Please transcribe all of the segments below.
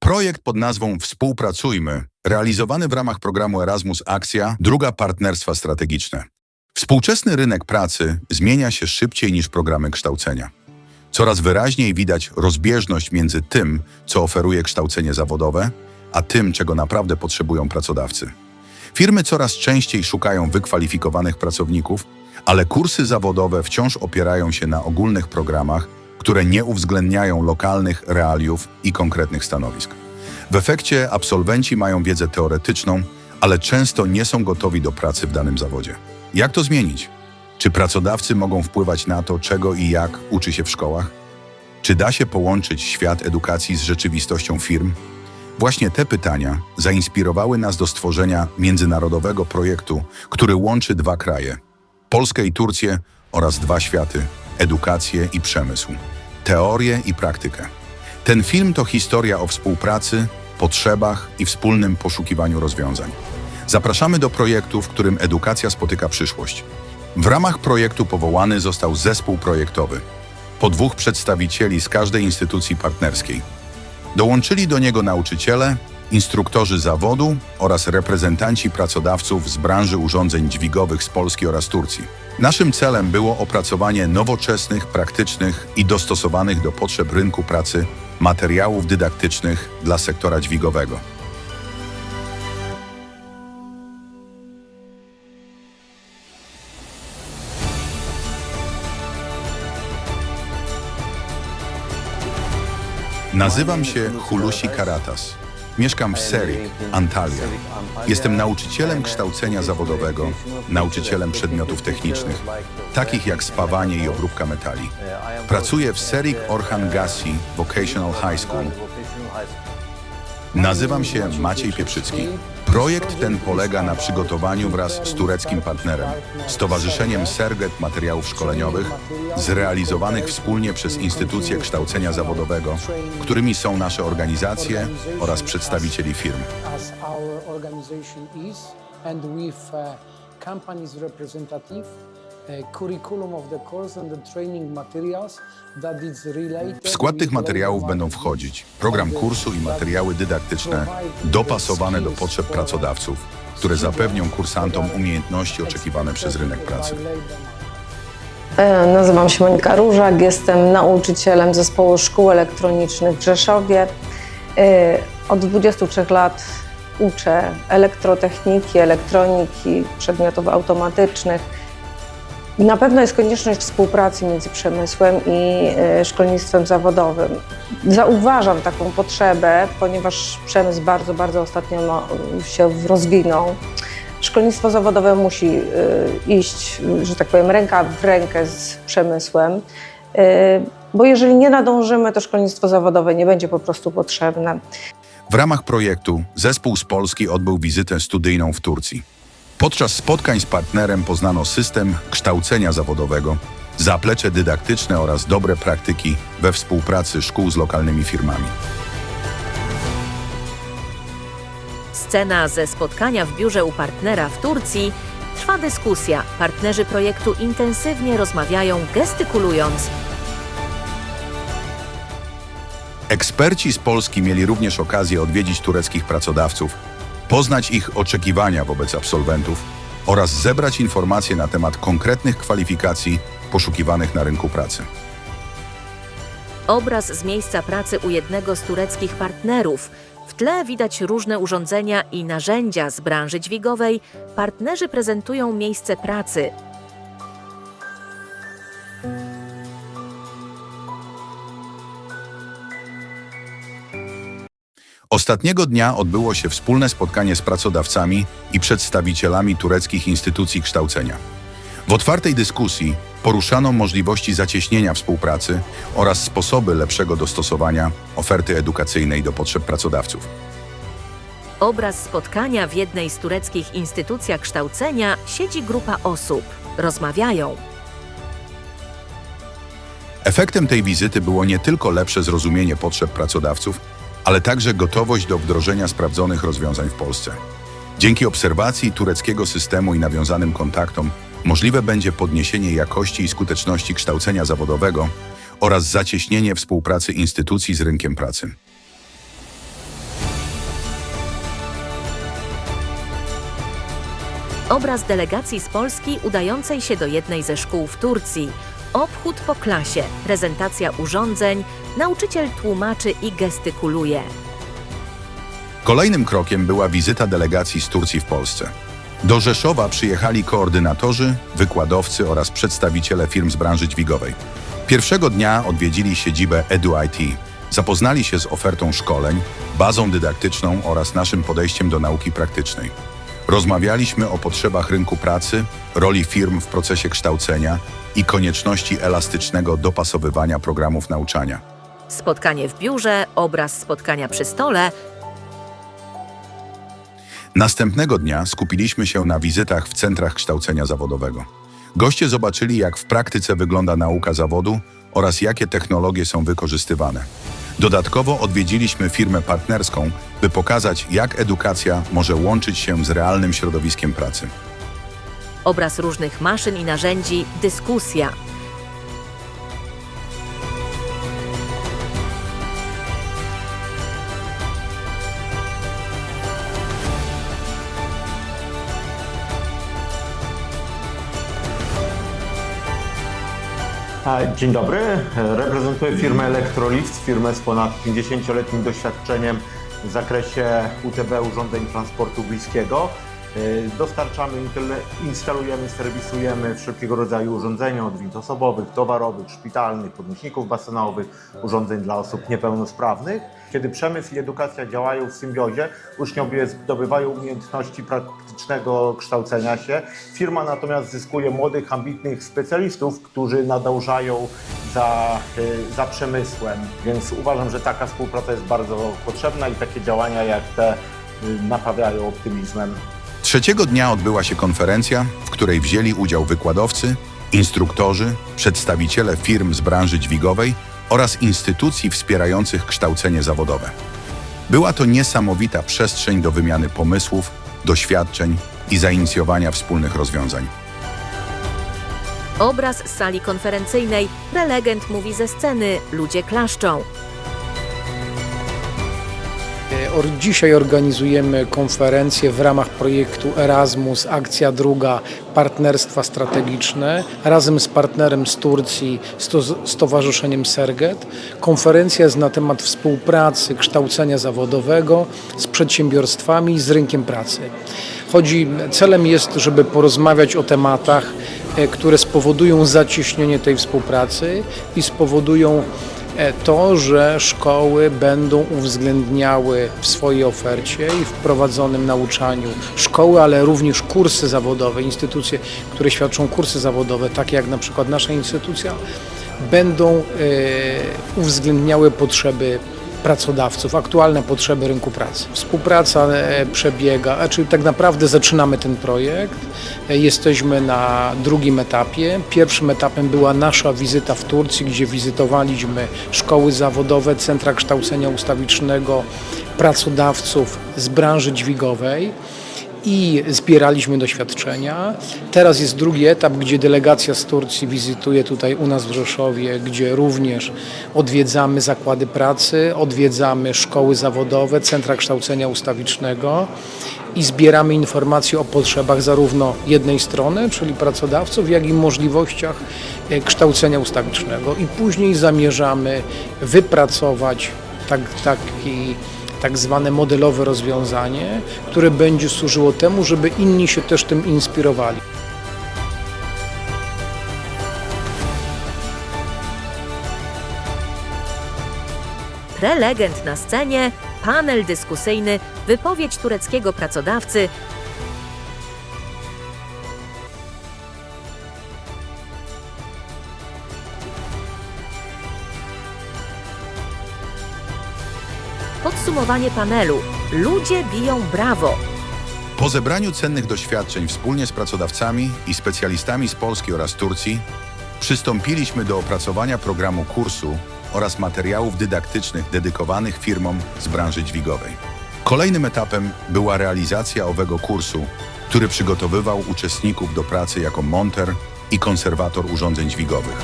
Projekt pod nazwą Współpracujmy, realizowany w ramach programu Erasmus Akcja, druga partnerstwa strategiczne. Współczesny rynek pracy zmienia się szybciej niż programy kształcenia. Coraz wyraźniej widać rozbieżność między tym, co oferuje kształcenie zawodowe, a tym, czego naprawdę potrzebują pracodawcy. Firmy coraz częściej szukają wykwalifikowanych pracowników, ale kursy zawodowe wciąż opierają się na ogólnych programach, które nie uwzględniają lokalnych realiów i konkretnych stanowisk. W efekcie absolwenci mają wiedzę teoretyczną, ale często nie są gotowi do pracy w danym zawodzie. Jak to zmienić? Czy pracodawcy mogą wpływać na to, czego i jak uczy się w szkołach? Czy da się połączyć świat edukacji z rzeczywistością firm? Właśnie te pytania zainspirowały nas do stworzenia międzynarodowego projektu, który łączy dwa kraje Polskę i Turcję oraz dwa światy edukację i przemysł, teorię i praktykę. Ten film to historia o współpracy, potrzebach i wspólnym poszukiwaniu rozwiązań. Zapraszamy do projektu, w którym edukacja spotyka przyszłość. W ramach projektu powołany został zespół projektowy. Po dwóch przedstawicieli z każdej instytucji partnerskiej. Dołączyli do niego nauczyciele, instruktorzy zawodu oraz reprezentanci pracodawców z branży urządzeń dźwigowych z Polski oraz Turcji. Naszym celem było opracowanie nowoczesnych, praktycznych i dostosowanych do potrzeb rynku pracy materiałów dydaktycznych dla sektora dźwigowego. Nazywam się Hulusi Karatas. Mieszkam w Serik, Antalya. Jestem nauczycielem kształcenia zawodowego, nauczycielem przedmiotów technicznych, takich jak spawanie i obróbka metali. Pracuję w Serik Orhan Gassi Vocational High School. Nazywam się Maciej Pieprzycki. Projekt ten polega na przygotowaniu wraz z tureckim partnerem, Stowarzyszeniem Serget Materiałów Szkoleniowych, zrealizowanych wspólnie przez instytucje kształcenia zawodowego, którymi są nasze organizacje oraz przedstawicieli firm. and with uh, companies representative, curriculum of the course and the training materials that is related. W skład tych materiałów będą wchodzić program kursu i materiały dydaktyczne dopasowane do potrzeb pracodawców, które zapewnią kursantom umiejętności oczekiwane przez rynek pracy. E, Nazywam się Monika Różak, jestem nauczycielem zespołu szkół elektronicznych w Rzeszowie. E, Od 23 lat uczę elektrotechniki, elektroniki, przedmiotów automatycznych. Na pewno jest konieczność współpracy między przemysłem i e, szkolnictwem zawodowym. Zauważam taką potrzebę, ponieważ przemysł bardzo, bardzo ostatnio no, się rozwinął. Szkolnictwo zawodowe musi y, iść, że tak powiem, ręka w rękę z przemysłem, y, bo jeżeli nie nadążymy, to szkolnictwo zawodowe nie będzie po prostu potrzebne. W ramach projektu zespół z Polski odbył wizytę studyjną w Turcji. Podczas spotkań z partnerem poznano system kształcenia zawodowego, zaplecze dydaktyczne oraz dobre praktyki we współpracy szkół z lokalnymi firmami. Scena ze spotkania w biurze u partnera w Turcji. Trwa dyskusja. Partnerzy projektu intensywnie rozmawiają, gestykulując. Eksperci z Polski mieli również okazję odwiedzić tureckich pracodawców, poznać ich oczekiwania wobec absolwentów oraz zebrać informacje na temat konkretnych kwalifikacji poszukiwanych na rynku pracy. Obraz z miejsca pracy u jednego z tureckich partnerów. W tle widać różne urządzenia i narzędzia z branży dźwigowej. Partnerzy prezentują miejsce pracy. Ostatniego dnia odbyło się wspólne spotkanie z pracodawcami i przedstawicielami tureckich instytucji kształcenia. W otwartej dyskusji poruszano możliwości zacieśnienia współpracy oraz sposoby lepszego dostosowania oferty edukacyjnej do potrzeb pracodawców. Obraz spotkania w jednej z tureckich instytucjach kształcenia siedzi grupa osób. Rozmawiają. Efektem tej wizyty było nie tylko lepsze zrozumienie potrzeb pracodawców, ale także gotowość do wdrożenia sprawdzonych rozwiązań w Polsce. Dzięki obserwacji tureckiego systemu i nawiązanym kontaktom możliwe będzie podniesienie jakości i skuteczności kształcenia zawodowego oraz zacieśnienie współpracy instytucji z rynkiem pracy. Obraz delegacji z Polski udającej się do jednej ze szkół w Turcji Obchód po klasie, prezentacja urządzeń, nauczyciel tłumaczy i gestykuluje. Kolejnym krokiem była wizyta delegacji z Turcji w Polsce. Do Rzeszowa przyjechali koordynatorzy, wykładowcy oraz przedstawiciele firm z branży dźwigowej. Pierwszego dnia odwiedzili siedzibę EduIT, zapoznali się z ofertą szkoleń, bazą dydaktyczną oraz naszym podejściem do nauki praktycznej. Rozmawialiśmy o potrzebach rynku pracy, roli firm w procesie kształcenia i konieczności elastycznego dopasowywania programów nauczania. Spotkanie w biurze, obraz spotkania przy stole, Następnego dnia skupiliśmy się na wizytach w centrach kształcenia zawodowego. Goście zobaczyli, jak w praktyce wygląda nauka zawodu oraz jakie technologie są wykorzystywane. Dodatkowo odwiedziliśmy firmę partnerską, by pokazać, jak edukacja może łączyć się z realnym środowiskiem pracy. Obraz różnych maszyn i narzędzi, dyskusja. Dzień dobry, reprezentuję firmę Electrolift, firmę z ponad 50-letnim doświadczeniem w zakresie UTB urządzeń transportu bliskiego. Y, Dostarczamy, instalujemy, serwisujemy wszelkiego rodzaju urządzenia od wind osobowych, towarowych, szpitalnych, podnośników basenowych, urządzeń dla osób niepełnosprawnych. Kiedy przemysł i edukacja działają w symbiozie, uczniowie zdobywają umiejętności praktycznego kształcenia się. Firma natomiast zyskuje młodych, ambitnych specjalistów, którzy nadążają za, y, za przemysłem. Więc uważam, że taka współpraca jest bardzo potrzebna i takie działania jak te y, napawają optymizmem. Trzeciego dnia odbyła się konferencja, w której wzięli udział wykładowcy, instruktorzy, przedstawiciele firm z branży dźwigowej oraz instytucji wspierających kształcenie zawodowe. Była to niesamowita przestrzeń do wymiany pomysłów, doświadczeń i zainicjowania wspólnych rozwiązań. Obraz z sali konferencyjnej, prelegent mówi ze sceny, ludzie klaszczą. E, Dzisiaj organizujemy konferencję w ramach projektu Erasmus, akcja druga, partnerstwa strategiczne, razem z partnerem z Turcji, sto- Stowarzyszeniem Serget. Konferencja jest na temat współpracy, kształcenia zawodowego z przedsiębiorstwami i z rynkiem pracy. Chodzi, celem jest, żeby porozmawiać o tematach, e, które spowodują zacieśnienie tej współpracy i spowodują to, że szkoły będą uwzględniały w swojej ofercie i w prowadzonym nauczaniu szkoły, ale również kursy zawodowe, instytucje, które świadczą kursy zawodowe, takie jak na przykład nasza instytucja, będą e, uwzględniały potrzeby pracodawców, aktualne potrzeby rynku pracy. Współpraca e, przebiega, czyli tak naprawdę zaczynamy ten projekt. E, Jesteśmy na drugim etapie. Pierwszym etapem była nasza wizyta w Turcji, gdzie wizytowaliśmy szkoły zawodowe, centra kształcenia ustawicznego, pracodawców z branży dźwigowej i zbieraliśmy doświadczenia. Teraz jest drugi etap, gdzie delegacja z Turcji wizytuje tutaj u nas w Rzeszowie, gdzie również odwiedzamy zakłady pracy, odwiedzamy szkoły zawodowe, centra kształcenia ustawicznego i zbieramy informacje o potrzebach zarówno jednej strony, czyli pracodawców, jak i możliwościach e, kształcenia ustawicznego. I później zamierzamy wypracować tak, taki tak zwane modelowe rozwiązanie, które będzie służyło temu, żeby inni się też tym inspirowali. Prelegent na scenie, panel dyskusyjny, wypowiedź tureckiego pracodawcy, podsumowanie panelu. Ludzie biją brawo. Po zebraniu cennych doświadczeń wspólnie z pracodawcami i specjalistami z Polski oraz Turcji, przystąpiliśmy do opracowania programu kursu oraz materiałów dydaktycznych dedykowanych firmom z branży dźwigowej. Kolejnym etapem była realizacja owego kursu, który przygotowywał uczestników do pracy jako monter i konserwator urządzeń dźwigowych.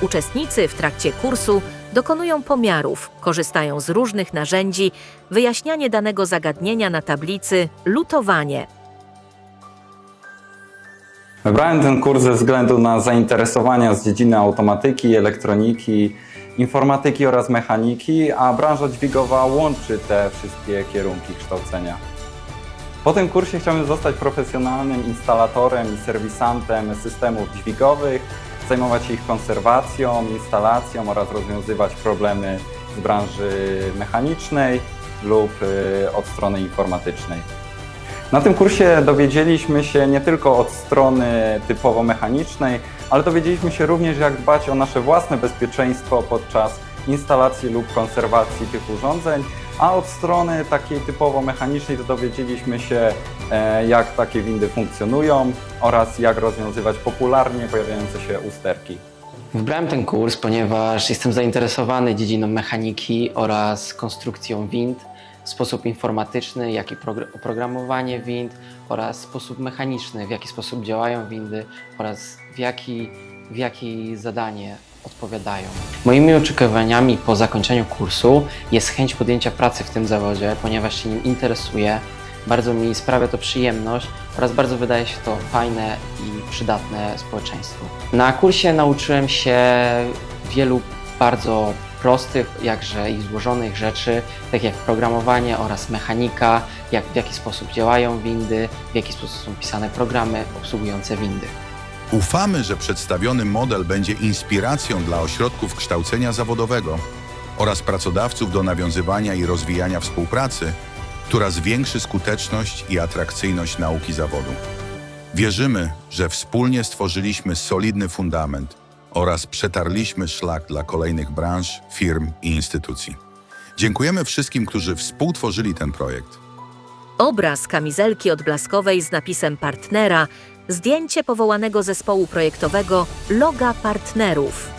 Uczestnicy w trakcie kursu Dokonują pomiarów, korzystają z różnych narzędzi, wyjaśnianie danego zagadnienia na tablicy, lutowanie. Wybrałem ten kurs ze względu na zainteresowania z dziedziny automatyki, elektroniki, informatyki oraz mechaniki, a branża dźwigowa łączy te wszystkie kierunki kształcenia. Po tym kursie chciałbym zostać profesjonalnym instalatorem i serwisantem systemów dźwigowych, zajmować się ich konserwacją, instalacją oraz rozwiązywać problemy z branży mechanicznej lub y, od strony informatycznej. Na tym kursie dowiedzieliśmy się nie tylko od strony typowo mechanicznej, ale dowiedzieliśmy się również, jak dbać o nasze własne bezpieczeństwo podczas instalacji lub konserwacji tych urządzeń, a od strony takiej typowo mechanicznej to dowiedzieliśmy się, e, jak takie windy funkcjonują oraz jak rozwiązywać popularnie pojawiające się usterki. Wybrałem ten kurs, ponieważ jestem zainteresowany dziedziną mechaniki oraz konstrukcją wind sposób informatyczny, jak i progr- oprogramowanie wind oraz sposób mechaniczny, w jaki sposób działają windy oraz w jaki, w jaki zadanie odpowiadają. Moimi oczekiwaniami po zakończeniu kursu jest chęć podjęcia pracy w tym zawodzie, ponieważ się nim interesuję. Bardzo mi sprawia to przyjemność oraz bardzo wydaje się to fajne i przydatne społeczeństwu. Na kursie nauczyłem się wielu bardzo prostych, jakże i złożonych rzeczy, tak jak programowanie oraz mechanika, jak, w jaki sposób działają windy, w jaki sposób są pisane programy obsługujące windy. Ufamy, że przedstawiony model będzie inspiracją dla ośrodków kształcenia zawodowego oraz pracodawców do nawiązywania i rozwijania współpracy, która zwiększy skuteczność i atrakcyjność nauki zawodu. Wierzymy, że wspólnie stworzyliśmy solidny fundament oraz przetarliśmy szlak dla kolejnych branż, firm i instytucji. Dziękujemy wszystkim, którzy współtworzyli ten projekt. Obraz kamizelki odblaskowej z napisem partnera, zdjęcie powołanego zespołu projektowego, loga partnerów.